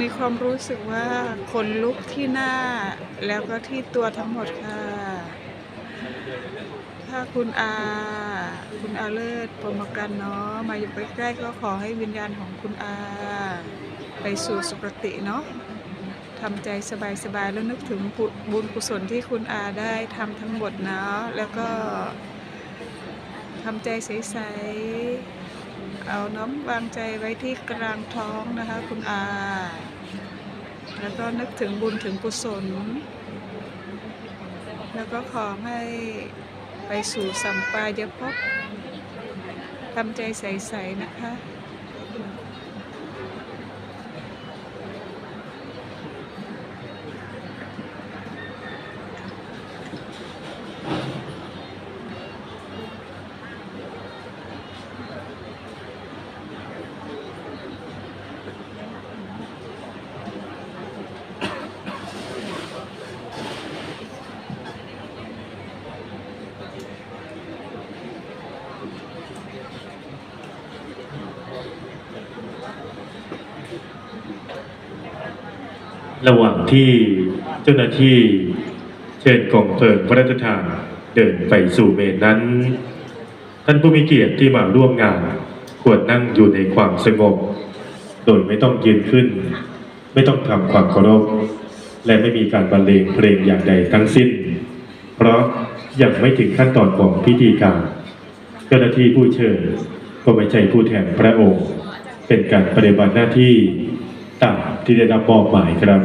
มีความรู้สึกว่าขนลุกที่หน้า แล้วก็ที่ตัวทั้งหมดค่ะ ถ้าคุณอา คุณอาเลิศพรมกันเนาะมาอยู่ใกล้ๆก็ขอให้วิญญาณของคุณอา ไปสู่สุคติเนาะทำใจสบายๆแล้วนึกถึงบุบุญกุศลที่คุณอาได้ทำทั้งหมดเนาะแล้วก็ทำใจใสๆ เอาน้อมวางใจไว้ที่กลางท้องนะคะ คุณอา แล้วก็นึกถึงบุญถึงกุศล แล้วก็ขอให้ไปสู่สัมปายภพทำใจใส ๆ นะคะ ระหว่างที่เจ้าหน้าที่เชิญกองเพลิงพระราชทานเดินไปสู่เมนนั้น ท่านผู้มีเกียรติที่มาร่วมงานควรนั่งอยู่ในความสงบ โดยไม่ต้องยืนขึ้น ไม่ต้องทำความเคารพและไม่มีการบรรเลงเพลงอย่างใดทั้งสิ้น เพราะยังไม่ถึงขั้นตอนของพิธีการเจ้าหน้าที่ผู้เชิญก็ไม่ใช่ผู้แทนพระองค์ เป็นการปฏิบัติหน้าที่ ตามที่ได้รับมอบหมายครับ